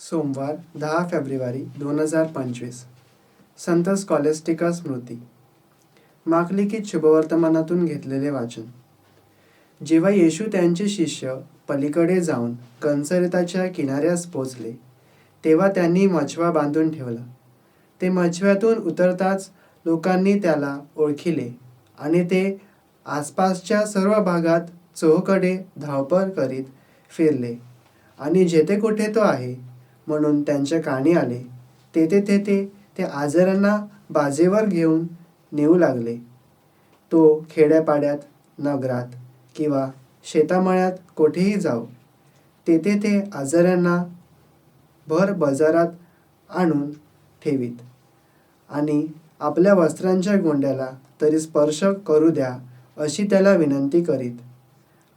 सोमवार दहा फेब्रुवारी दोन हजार पंचवीस. संत स्कॉलेस्टिका स्मृती. माकलिकीत शुभवर्तमानातून घेतलेले वाचन. जेव्हा येशू त्यांचे शिष्य पलीकडे जाऊन कंसरिताच्या किनाऱ्यास पोचले तेव्हा त्यांनी मछवा बांधून ठेवला. ते मछव्यातून उतरताच लोकांनी त्याला ओळखिले आणि ते आसपासच्या सर्व भागात चोहकडे धावपळ करीत फिरले. आणि जेथे कुठे तो आहे म्हणून त्यांच्या कानी आले. तेथे तेथे ते आजारांना बाजेवर घेऊन नेऊ लागले. तो खेड्यापाड्यात नगरात किंवा शेतामळ्यात कोठेही जाऊ तेथे ते आजारांना भर बाजारात आणून ठेवीत आणि आपल्या वस्त्रांच्या गोंड्याला तरी स्पर्श करू द्या अशी त्याला विनंती करीत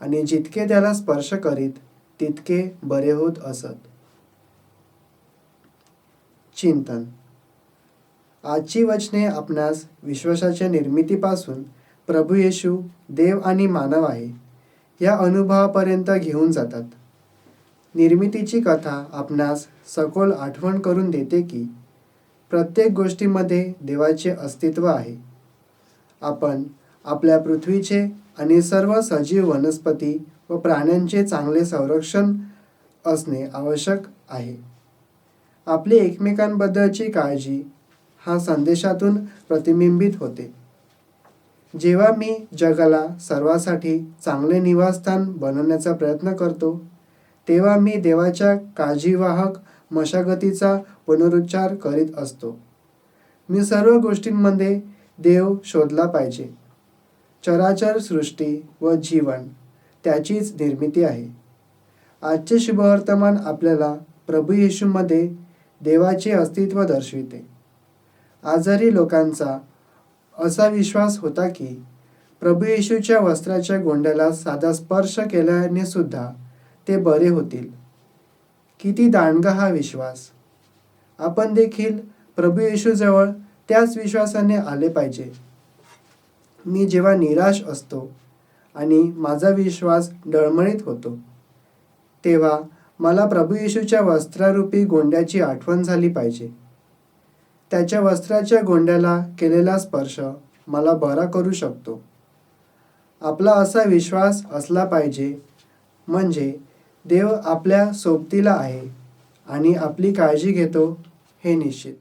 आणि जितके त्याला स्पर्श करीत तितके बरे होत असत. चिंतन. आजची वचने आपणास विश्वासाच्या निर्मितीपासून प्रभू येशू देव आणि मानव आहे या अनुभवापर्यंत घेऊन जातात. निर्मितीची कथा आपणास सखोल आठवण करून देते की प्रत्येक गोष्टीमध्ये देवाचे अस्तित्व आहे. आपण आपल्या पृथ्वीचे आणि सर्व सजीव वनस्पती व प्राण्यांचे चांगले संरक्षण असणे आवश्यक आहे. आपली एकमेकांबद्दलची काळजी हा संदेशातून प्रतिबिंबित होते. जेव्हा मी जगाला सर्वासाठी चांगले निवासस्थान बनवण्याचा प्रयत्न करतो तेव्हा मी देवाच्या काळजीवाहक मशागतीचा पुनरुच्चार करीत असतो. मी सर्व गोष्टींमध्ये देव शोधला पाहिजे. चराचर सृष्टी व जीवन त्याचीच निर्मिती आहे. आजचे शुभवर्तमान आपल्याला प्रभू येशूमध्ये देवाचे अस्तित्व दर्शविते. आजारी लोकांचा असा विश्वास होता की प्रभू येशूच्या वस्त्राच्या गोंड्याला साधा स्पर्श केल्याने सुद्धा ते बरे होतील. किती दांडगा हा विश्वास. आपण देखील प्रभू येशूजवळ त्याच विश्वासाने आले पाहिजे. मी जेव्हा निराश असतो आणि माझा विश्वास डळमळीत होतो तेव्हा मला प्रभू येशूच्या वस्त्रारूपी गोंड्याची आठवण झाली पाहिजे. त्याच्या वस्त्राच्या गोंड्याला केलेला स्पर्श मला बरा करू शकतो. आपला असा विश्वास असला पाहिजे म्हणजे देव आपल्या सोबतीला आहे आणि आपली काळजी घेतो हे निश्चित.